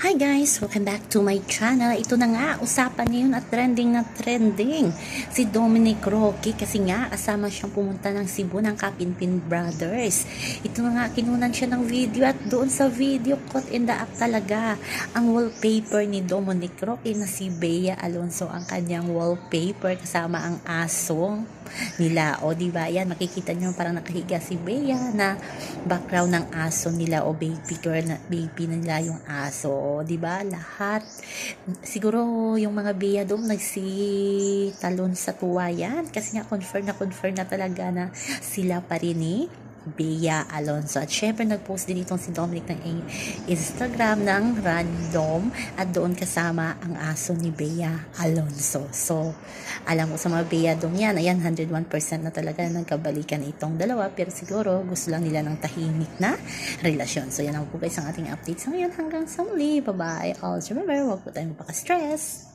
Hi guys! Welcome back to my channel. Ito na nga, usapan ngayon at trending na trending. Si Dominic Roque kasi nga kasama siyang pumunta ng Cebu ng Kapinpin Brothers. Ito na nga, kinunan siya ng video at doon sa video, caught in the act talaga. Ang wallpaper ni Dominic Roque na si Bea Alonso ang kanyang wallpaper kasama ang asong nila. O, di ba? Yan, makikita nyo parang nakahiga si Bea na background ng aso nila o baby girl na baby na nila yung aso. Di ba? Lahat. Siguro yung mga Bea doon nagsitalon sa tuwa yan. Kasi nga confirm na confirm na talaga na sila pa rin ni Bea Alonso. At syempre, nag-post din itong si Dominic ng Instagram ng random at doon kasama ang aso ni Bea Alonso. So, alam mo sa mga Bea doon yan, ayan, 101% na talaga nagkabalikan itong dalawa. Pero siguro, gusto lang nila ng tahimik na relasyon. So, yan ang po guys ang ating update sa ngayon. Hanggang sa muli. Bye-bye. Always remember, huwag po tayong magpaka-stress.